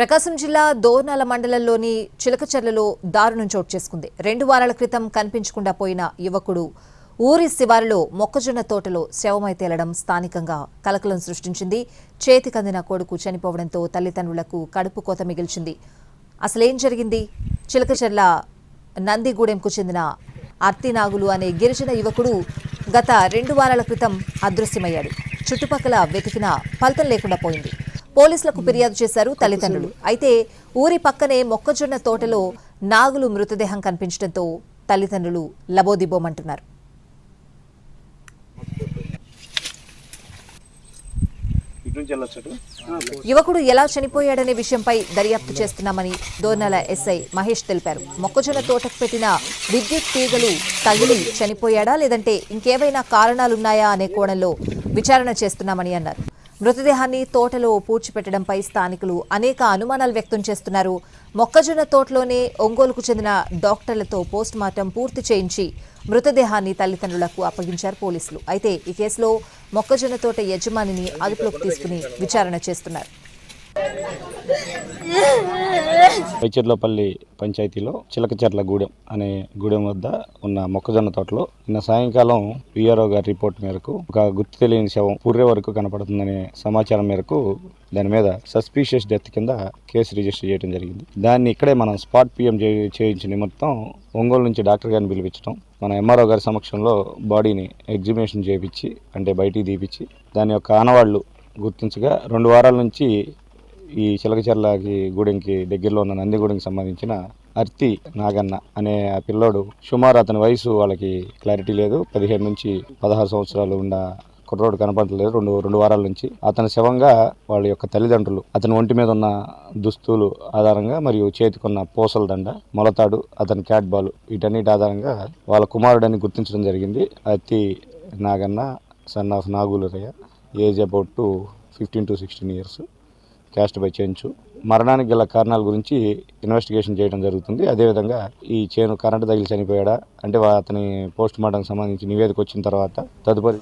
ప్రకాశం జిల్లా దోర్నాల మండలంలోని చిలకచర్లలో దారుణం చోటు చేసుకుంది. రెండు వారాల క్రితం కనిపించకుండా పోయిన యువకుడు ఊరి శివారులో మొక్కజొన్న తోటలో శవమై తేలడం స్థానికంగా కలకలం సృష్టించింది. చేతికందిన కొడుకు చనిపోవడంతో తల్లిదండ్రులకు కడుపు కోత మిగిల్చింది. అసలేం జరిగింది? చిలకచర్ల నందిగూడెంకు చెందిన అర్తినాగులు అనే గిరిజన యువకుడు గత రెండు వారాల క్రితం అదృశ్యమయ్యాడు. చుట్టుపక్కల వెతికినా ఫలితం లేకుండా పోయింది. పోలీసులకు ఫిర్యాదు చేశారు తల్లిదండ్రులు. అయితే ఊరి పక్కనే మొక్కజొన్న తోటలో నాగులు మృతదేహం కనిపించడంతో తల్లిదండ్రులు లబోదిబోమంటున్నారు. యువకుడు ఎలా చనిపోయాడనే విషయంపై దర్యాప్తు చేస్తున్నామని దోర్నాల ఎస్ఐ మహేష్ తెలిపారు. మొక్కజొన్న తోటకు పెట్టిన విద్యుత్ తీగలు తగిలి చనిపోయాడా లేదంటే ఇంకేవైనా కారణాలున్నాయా అనే కోణంలో విచారణ చేస్తున్నామని అన్నారు. మృతదేహాన్ని తోటలో పూడ్చిపెట్టడంపై స్థానికులు అనేక అనుమానాలు వ్యక్తం చేస్తున్నారు. మొక్కజొన్న తోటలోనే ఒంగోలుకు చెందిన డాక్టర్లతో పోస్ట్ మార్టం పూర్తి చేయించి మృతదేహాన్ని తల్లిదండ్రులకు అప్పగించారు పోలీసులు. అయితే ఈ కేసులో మొక్కజొన్న తోట యజమానిని అదుపులోకి తీసుకుని విచారణ చేస్తున్నారు. వైచెర్లపల్లి పంచాయతీలో చిలకచెర్ల గూడెం అనే గూడెం వద్ద ఉన్న మొక్కజొన్న తోటలో నిన్న సాయంకాలం విఆర్ఓ గారి రిపోర్ట్ మేరకు ఒక గుర్తు తెలియని శవం పూర్రే వరకు కనపడుతుందనే సమాచారం మేరకు దాని మీద సస్పీషియస్ డెత్ కింద కేసు రిజిస్టర్ చేయడం జరిగింది. దాన్ని ఇక్కడే మనం స్పాట్ పిఎం చేయించిన నిమిత్తం ఒంగోలు నుంచి డాక్టర్ గారిని పిలిపించడం మన ఎంఆర్ఓ గారి సమక్షంలో బాడీని ఎగ్జిబిషన్ చేయించి అంటే బయటికి తీపిచ్చి దాని యొక్క ఆనవాళ్ళు గుర్తించగా రెండు వారాల నుంచి ఈ చిలకచెర్లకి గూడెంకి దగ్గరలో ఉన్న నందిగూడెంకి సంబంధించిన అర్తి నాగన్న అనే ఆ పిల్లోడు సుమారు అతని వయసు వాళ్ళకి క్లారిటీ లేదు. పదిహేను నుంచి పదహారు సంవత్సరాలు ఉన్న కుర్రోడు కనపడలేదు. రెండు రెండు వారాల నుంచి అతని శవంగా వాళ్ళ యొక్క తల్లిదండ్రులు అతని ఒంటి మీద ఉన్న దుస్తులు ఆధారంగా మరియు చేతికున్న పూసల దండ మొలతాడు అతని క్యాట్ బాల్ వీటన్నిటి ఆధారంగా వాళ్ళ కుమారుడని గుర్తించడం జరిగింది. అతి Naganna son of Nagularayya age about to fifteen to sixteen years caste by చేయించు మరణానికి గల కారణాల గురించి ఇన్వెస్టిగేషన్ చేయడం జరుగుతుంది. అదేవిధంగా ఈ చేను కరెంటు తగిలి చనిపోయాడా అంటే అతని పోస్ట్ మార్టం సంబంధించి నివేదిక వచ్చిన తర్వాత తదుపరి